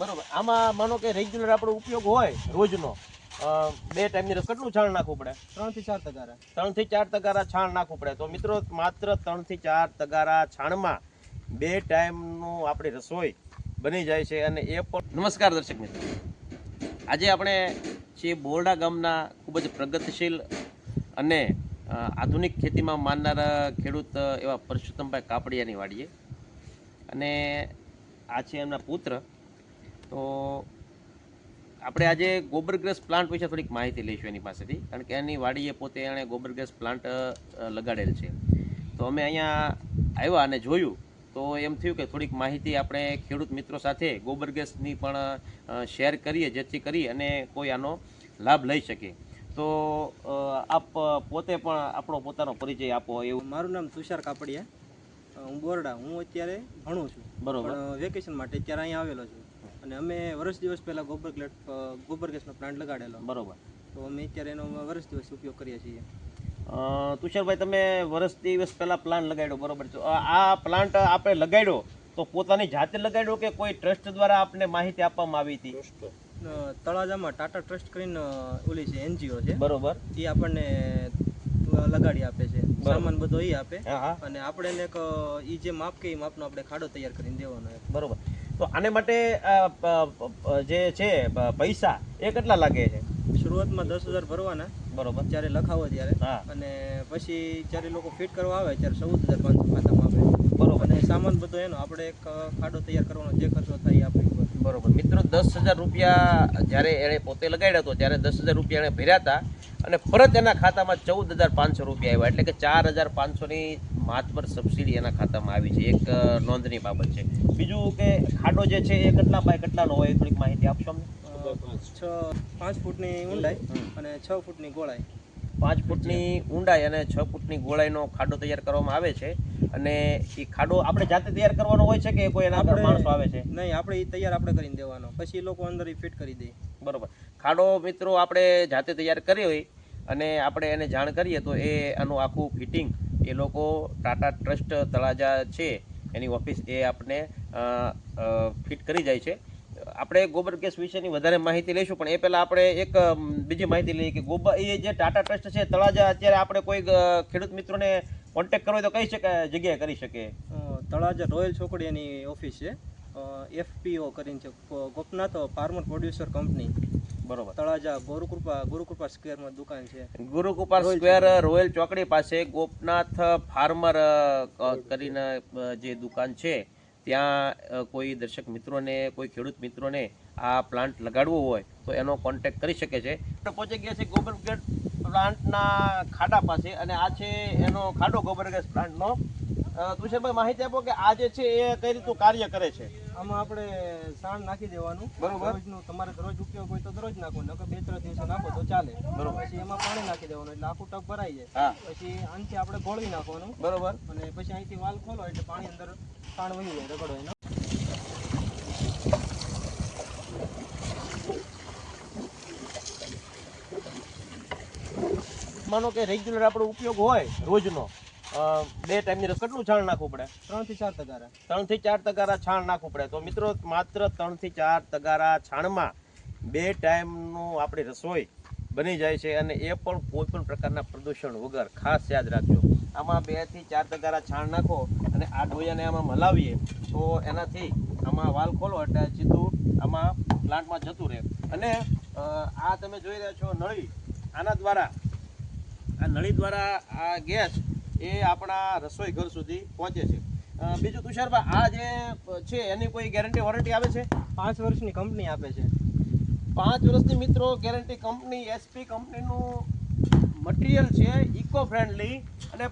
બરોબર. આમાં માનો કે રેગ્યુલર આપણો ઉપયોગ હોય રોજનો બે ટાઈમની રસ કેટલું છાણ નાખવું પડે? ત્રણથી ચાર તગારા. ત્રણથી ચાર તગારા છાણ નાખવું પડે. તો મિત્રો માત્ર ત્રણથી ચાર તગારા છાણમાં બે ટાઈમનું આપણી રસોઈ બની જાય છે અને એ પણ નમસ્કાર દર્શક મિત્રો. આજે આપણે છીએ બોરડા ગામના ખૂબ જ પ્રગતિશીલ અને આધુનિક ખેતીમાં માનનારા ખેડૂત એવા પરસોત્તમભાઈ કાપડિયાની વાડીએ. અને આ છે એમના પુત્ર. તો આપણે આજે ગોબર ગેસ પ્લાન્ટ વિશે થોડીક માહિતી લઈશું એની પાસેથી. કારણ કે એની વાડીએ પોતે એણે ગોબર ગેસ પ્લાન્ટ લગાડેલ છે. તો અમે અહીંયા આવ્યા અને જોયું. તો એમ થયું કે થોડીક માહિતી આપણે ખેડૂત મિત્રો સાથે ગોબર ગેસની પણ શેર કરીએ જેથી કરી અને કોઈ આનો લાભ લઈ શકે. તો આપ પોતે પણ આપણો પોતાનો પરિચય આપો એવું. મારું નામ તુષાર કાપડિયા. હું બોરડા. હું અત્યારે ભણું છું. બરોબર. વેકેશન માટે અત્યારે અહીંયા આવેલો છું. અને અમે વર્ષ દિવસ પહેલા ગોબર ગ્લેટ ગોબર ગેસનો પ્લાન્ટ લગાડેલો. બરોબર. તો અમે અત્યારે એનો વર્ષ દિવસ ઉપયોગ કરીએ છીએ. તુષારભાઈ તમે વર્ષ દિવસ પહેલા પ્લાન લગાડ્યો બરોબર છે? આ પ્લાન્ટ આપણે લગાડ્યો તો પોતાની જાતે લગાડ્યો કે કોઈ ટ્રસ્ટ દ્વારા આપને માહિતી આપવામાં આવી હતી? તળાજામાં ટાટા ટ્રસ્ટ કરીને ઓલી છે એનજીઓ છે. બરોબર. એ આપણને લગાડી આપે છે. સામાન બધો એ આપે. હા હા. અને આપણે એને એક એ જે માપ કે એ માપનો આપણે ખાડો તૈયાર કરીને દેવાનો બરોબર. તો આને માટે જે છે પૈસા એ કેટલા લાગે છે? શરૂઆતમાં દસ હજાર ભરવાના. બરોબર. જ્યારે લખાવો ત્યારે. અને પછી જ્યારે લોકો ફિટ કરવા આવે ત્યારે ચૌદ હજાર પાંચસો ખાતામાં આપે. બરોબર. અને સામાન બધો એનો આપણે એક ખાડો તૈયાર કરવાનો જે ખર્ચો થાય આપણી બરોબર. મિત્રો દસ હજાર રૂપિયા જ્યારે એણે પોતે લગાડ્યો હતો ત્યારે દસ હજાર રૂપિયા એણે ભર્યા હતા અને પરત એના ખાતામાં ચૌદ હજાર પાંચસો રૂપિયા આવ્યા. એટલે કે ચાર હજાર પાંચસોની માતબર સબસિડી એના ખાતામાં આવી છે. એક નોંધની બાબત છે. બીજું કે ખાડો જે છે એ કેટલા બાય કેટલાનો હોય થોડીક માહિતી આપશો અમને? છ પાંચ ફૂટની ઊંડાઈ અને છ ફૂટની ગોળાઈ. પાંચ ફૂટની ઊંડાઈ અને છ ફૂટની ગોળાઈનો ખાડો તૈયાર કરવામાં આવે છે. અને એ ખાડો આપણે જાતે તૈયાર કરવાનો હોય છે કે કોઈ એના અંદર માણસો આવે છે? નહીં આપણે એ તૈયાર આપણે કરીને દેવાનો. પછી એ લોકો અંદર એ ફિટ કરી દે. બરોબર. ખાડો મિત્રો આપણે જાતે તૈયાર કરી હોય અને આપણે એને જાણ કરીએ તો એ આનું આખું ફિટિંગ એ લોકો ટાટા ટ્રસ્ટ તળાજા છે એની ઓફિસ એ આપણે ફિટ કરી જાય છે. આપણે ગોબર ગેસ વિશેની વધારે માહિતી લઈશું પણ એ પહેલાં આપણે એક બીજી માહિતી લઈએ કે ગોબર એ જે ટાટા ટ્રસ્ટ છે તળાજા અત્યારે આપણે કોઈ ખેડૂત મિત્રોને કોન્ટેક્ટ કરવો હોય તો કઈ શકે જગ્યાએ કરી શકે. તળાજા રોયલ ચોકડી એની ઓફિસ છે. એફપીઓ કરીને છે ગોપનાથ ફાર્મર પ્રોડ્યુસર કંપની. બરોબર. તળાજા ગુરુકૃપા ગુરુકૃપા સ્ક્વેરમાં દુકાન છે. ગુરુકૃપા સ્ક્વેર રોયલ ચોકડી પાસે ગોપનાથ ફાર્મર કરીને જે દુકાન છે ત્યાં કોઈ દર્શક મિત્રોને, કોઈ ખેડૂત મિત્રોને આ પ્લાન્ટ લગાડવો હોય, તો એનો કોન્ટેક્ટ કરી શકે છે. પહોંચી ગયા છે ગોબર પ્લાન્ટના ખાડા પાસે અને આ છે એનો ખાડો ગોબર પ્લાન્ટનો. તુષારભાઈ માહિતી આપો કે આ જે છે એ કઈ રીતનું કાર્ય કરે છે? આમાં આપણે સાણ નાખી દેવાનું. બરોબર. તમારે દરરોજ ઉપયોગ હોય તો દરરોજ નાખો નકર બે ત્રણ દિવસે નાખો તો ચાલે. બરોબર. પછી એમાં પાણી નાખી દેવાનું એટલે આખું ટપ ભરાઈ જાય. પછી આનથી આપણે ગોળવી નાખવાનું. બરોબર. અને પછી અહીંથી વાલ ખોલો એટલે પાણી અંદર સાણ વહી જાય રગડો એનો. માનો કે રેગ્યુલર આપણો ઉપયોગ હોય રોજનો. બે ટાઈમની રસ કેટલું છાણ નાખવું પડે? ત્રણથી ચાર તગારા. ત્રણથી ચાર તગારા છાણ નાખવું પડે. તો મિત્રો માત્ર ત્રણથી ચાર તગારા છાણમાં બે ટાઈમનું આપણી રસોઈ બની જાય છે અને એ પણ કોઈ પણ પ્રકારના પ્રદૂષણ વગર. ખાસ યાદ રાખજો. આમાં બેથી ચાર તગારા છાણ નાખો અને આ ડોયાને આમાં હલાવીએ તો એનાથી આમાં વાલ ખોલો એટલે સીધું આમાં પ્લાન્ટમાં જતું રહે. અને આ તમે જોઈ રહ્યા છો નળી. આના દ્વારા આ નળી દ્વારા આ ગેસ એ આપણા રસોઈ ઘર સુધી પહોંચે છે. બીજું તુષારભાઈ આ જે છે એની કોઈ ગેરંટી વોરંટી આવે છે? પાંચ વર્ષની કંપની આપે છે. પાંચ વર્ષની મિત્રો ગેરંટી કંપની એસપી કંપનીનું મટીરિયલ છે ઇકો ફ્રેન્ડલી અને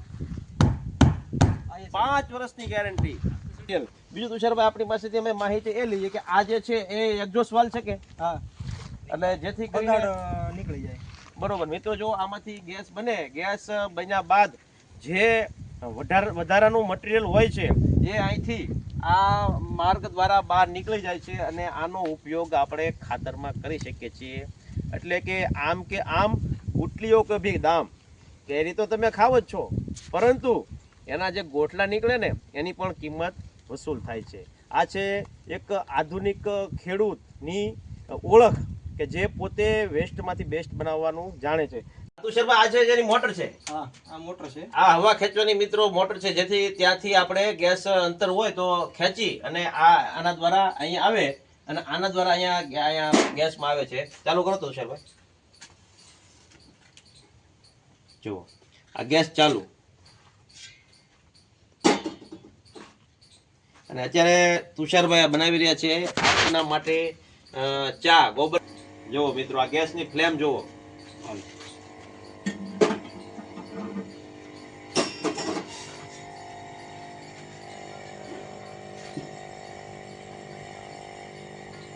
પાંચ વર્ષની ગેરંટી બીજું તુષારભાઈ આપણી પાસેથી અમે માહિતી એ લઈએ કે આ જે છે એ એક્ઝોસ્ટ વાલ છે કે? હા. એટલે જેથી નીકળી જાય. બરોબર. મિત્રો જો આમાંથી ગેસ બને ગેસ બન્યા બાદ જે વધાર વધારાનું મટીરિયલ હોય છે, એ અહીંથી આ માર્ગ દ્વારા બહાર નીકળી જાય છે અને આનો ઉપયોગ આપણે ખાતરમાં કરી શકીએ છીએ. એટલે કે આમ કે આમ, ગુટલીઓ કે ભી દામ, કેરી તો તમે ખાવ જ છો. પરંતુ એના જે ગોટલા નીકળે ને, એની પણ કિંમત વસૂલ થાય છે. આ છે એક આધુનિક ખેડૂતની ઓળખ કે જે પોતે વેસ્ટમાંથી બેસ્ટ બનાવવાનું જાણે છે. તુષારભાઈ આ છે જેની મોટર છે. આ મોટર છે. આ હવા ખેંચવાની મિત્રો મોટર છે જેથી ત્યાંથી આપણે ગેસ અંતર હોય તો ખેંચી અને આ આના દ્વારા અહીંયા આવે અને આના દ્વારા અહીંયા અહીંયા ગેસમાં આવે છે. ચાલુ કરો તો જુઓ આ ગેસ ચાલુ. અને અત્યારે તુષારભાઈ બનાવી રહ્યા છે આપના માટે ચા ગોબર. જુઓ મિત્રો આ ગેસની ફ્લેમ જુઓ.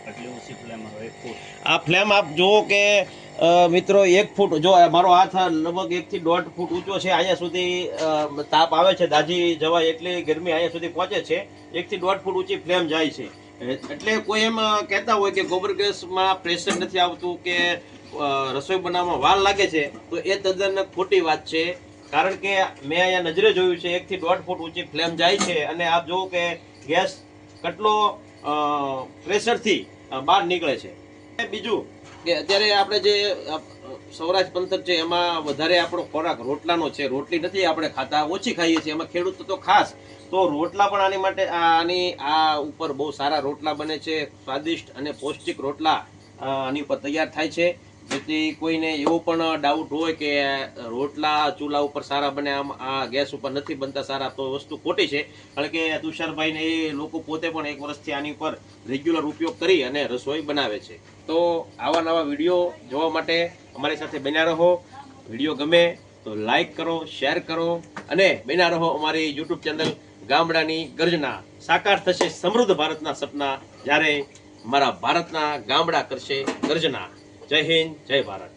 આ ફ્લેમ આપ જુઓ કે મિત્રો, એક ફૂટ, જો મારો હાથ લગભગ એક થી દોઢ ફૂટ ઊંચો છે, અહીંયા સુધી તાપ આવે છે, દાજી જવાય એટલી ગરમી અહીંયા સુધી પહોંચે છે, એક થી દોઢ ફૂટ ઊંચી ફ્લેમ જાય છે. એટલે કોઈ એમ કહેતા હોય કે ગોબર ગેસમાં પ્રેશર નથી આવતું કે રસોઈ બનાવવામાં વાર લાગે છે, તો એ તદ્દન ખોટી વાત છે. કારણ કે મેં અહીંયા નજરે જોયું છે એકથી દોઢ ફૂટ ઊંચી ફ્લેમ જાય છે, અને આપ જુઓ કે ગેસ કેટલો પ્રેશરથી બહાર નીકળે છે. બીજું, કે અત્યારે આપણે જે સૌરાષ્ટ્ર પંથક છે, એમાં વધારે આપણો ખોરાક રોટલાનો છે. રોટલી નથી, આપણે ખાતા ઓછી ખાઈએ છીએ. એમાં ખેડૂત તો ખાસ. તો રોટલા પણ આની માટે, આની, આ ઉપર બહુ સારા રોટલા બને છે. સ્વાદિષ્ટ અને પૌષ્ટિક રોટલા આની ઉપર તૈયાર થાય છે. જેથી કોઈને એવો પણ ડાઉટ હોય કે રોટલા, ચૂલા ઉપર સારા બને, આમ આ ગેસ ઉપર નથી બનતા સારા, તો વસ્તુ ખોટી છે. કારણ કે તુષારભાઈને એ લોકો પોતે પણ એક વર્ષથી આની ઉપર રેગ્યુલર ઉપયોગ કરી અને રસોઈ બનાવે છે. તો આવા નવા વીડિયો જોવા માટે અમારી સાથે બન્યા રહો. વીડિયો ગમે તો લાઈક કરો શેર કરો અને બન્યા રહો અમારી યુટ્યુબ ચેનલ ગામડાની ગર્જના. સાકાર થશે સમૃદ્ધ ભારતના સપના જ્યારે મારા ભારતના ગામડા કરશે ગર્જના. જય હિન્દ જય ભારત.